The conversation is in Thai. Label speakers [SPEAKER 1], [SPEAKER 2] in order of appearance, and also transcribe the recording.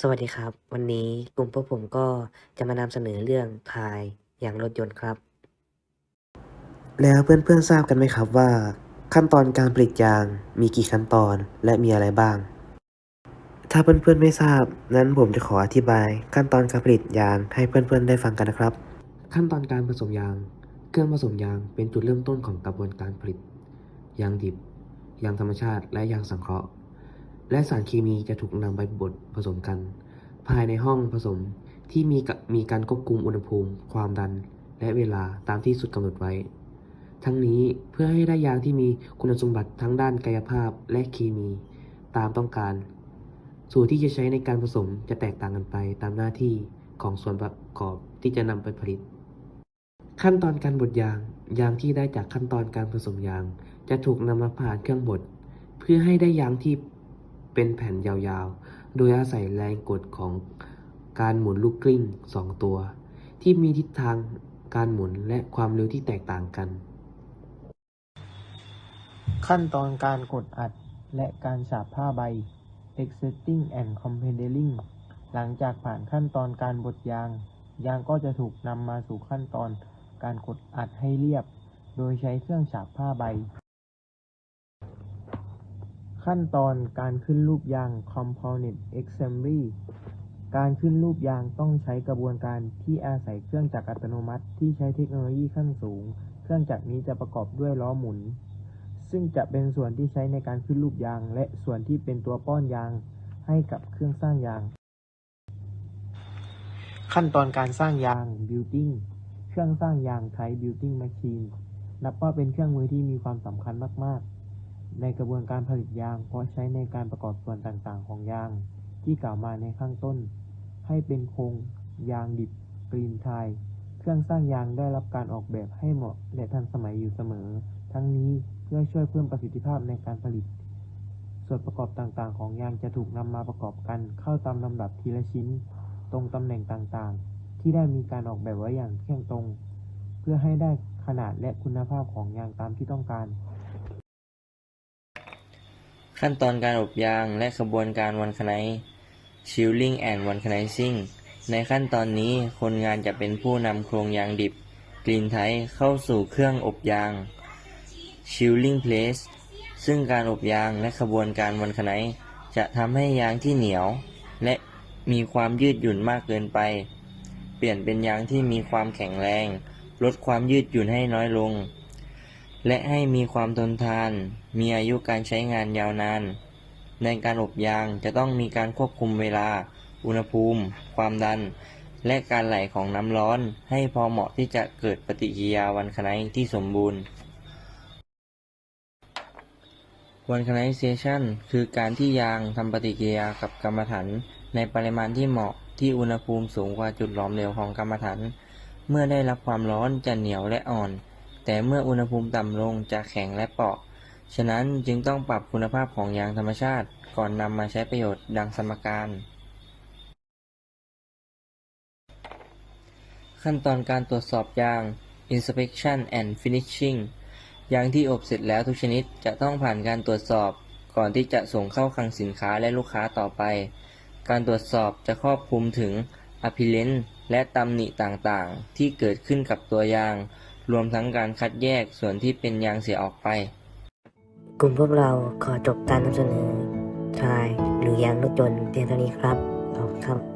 [SPEAKER 1] สวัสดีครับ วันนี้กลุ่มพวกผมก็จะมานำเสนอเรื่องทายอย่างรถยนต์ครับ แล้วเพื่อนๆทราบกันไหมครับว่า ขั้นตอนการผลิตยางมีกี่ขั้นตอนและมีอะไรบ้าง ถ้าเพื่อนๆไม่ทราบ นั้นผมจะขออธิบายขั้นตอนการผลิตยางให้เพื่อนๆได้ฟังกันนะครับ ขั้นตอนการผสมยาง เครื่องผสมยางเป็นจุดเริ่มต้นของกระบวนการผลิต ยางดิบ ยางธรรมชาติ และยางสังเคราะห์ และสารเคมีจะถูกนำไปบดผสมกัน ภายในห้องผสมที่มีมีการควบคุมอุณหภูมิ ความดัน และเวลาตามที่สุดกำหนดไว้ ทั้งนี้เพื่อให้ได้ยางที่มีคุณสมบัติทั้งด้านกายภาพและเคมีตามต้องการ สูตรที่จะใช้ในการผสมจะแตกต่างกันไปตามหน้าที่ของส่วนประกอบที่จะนำไปผลิต ขั้นตอนการบดยาง ยางที่ได้จากขั้นตอนการผสมยาง จะถูกนำมาผ่านเครื่องบด เพื่อให้ได้ยางที่ เป็นแผ่นยาวๆ โดยอาศัยแรงกดของการหมุนลูกกลิ้งสองตัว ที่มีทิศทางการหมุนและความเร็วที่แตกต่างกัน
[SPEAKER 2] ขั้นตอนการกดอัดและการฉาบผ้าใบ Extracting and Compiling หลังจากผ่านขั้นตอนการบดยาง ยางก็จะถูกนำมาสู่ขั้นตอนการกดอัดให้เรียบ โดยใช้เครื่องฉาบผ้าใบ ขั้นตอนการขึ้นรูปยาง Component Assembly การขึ้นรูปยางต้องใช้กระบวนการที่อาศัยเครื่องจักรอัตโนมัติ ที่ใช้เทคโนโลยีขั้นสูง เครื่องจักรนี้จะประกอบด้วยล้อหมุน ซึ่งจะเป็นส่วนที่ใช้ในการขึ้นรูปยาง และส่วนที่เป็นตัวป้อนยางให้กับเครื่องสร้างยาง ขั้นตอนการสร้างยาง building เครื่องสร้างยาง type building machine นับว่าเป็นเครื่องมือที่มีความสำคัญมาก ๆ ในกระบวนการผลิตยาง เพราะใช้ในการประกอบส่วนต่างๆ ของยาง ที่กล่าวมาในข้างต้น ให้เป็นโครงยางดิบกรีนไทยเครื่องสร้างยางได้รับการออกแบบให้เหมาะและทันสมัยอยู่เสมอ ทั้งนี้เพื่อช่วยเพิ่มประสิทธิภาพในการผลิต ส่วนประกอบต่างๆ ของยางจะถูกนำมาประกอบกันเข้าตามลำดับทีละชิ้น ตรงตำแหน่งต่างๆ ที่ได้มีการออกแบบไว้อย่างเที่ยงตรง เพื่อให้ได้ขนาดและคุณภาพของยางตามที่ต้องการ
[SPEAKER 3] ขั้นตอนการอบยางและกระบวนการวันคไน Chilling and v a n c a n i z i n g ในขั้นตอนนี้คนงานจะเป็นผู้นำโครงยางดิบกรีนไทเข้าสู่เครื่องอบยาง Chilling Press ซึ่งการอบยางและกระบวนการวันคไนจะทำให้ยางที่เหนียว และมีความยืดหยุ่นมากเกินไป เปลี่ยนเป็นยางที่มีความแข็งแรง ลดความยืดหยุ่นให้น้อยลง และให้มีความทนทาน มีอายุการใช้งานยาวนาน ในการอบยางจะต้องมีการควบคุมเวลา อุณหภูมิ ความดัน และการไหลของน้ำร้อน ให้พอเหมาะที่จะเกิดปฏิกิริยาวันคไนที่สมบูรณ์ วันคไนเซชันคือการที่ยางทำปฏิกิริยากับกรรมฐานในปริมาณที่เหมาะที่อุณหภูมิสูงกว่าจุดหลอมเหลวของกรรมฐาน เมื่อได้รับความร้อนจะเหนียวและอ่อน แต่เมื่ออุณหภูมิต่ำลงจะแข็งและเปราะ ฉะนั้นจึงต้องปรับคุณภาพของยางธรรมชาติก่อนนำมาใช้ประโยชน์ดังสมการ ขั้นตอนการตรวจสอบยาง inspection and finishing ยางที่อบเสร็จแล้วทุกชนิดจะต้องผ่านการตรวจสอบ ก่อนที่จะส่งเข้าคลังสินค้าและลูกค้าต่อไป การตรวจสอบจะครอบคลุมถึง appearance และตำหนิต่างๆ ที่เกิดขึ้นกับตัวยาง รวมทั้งการคัดแยกส่วนที่เป็นยางเสียออกไป
[SPEAKER 1] กลุ่มพวกเราขอจบการนำเสนอทายหรือยางรถยนต์เพียงเท่านี้ครับขอบคุณครับ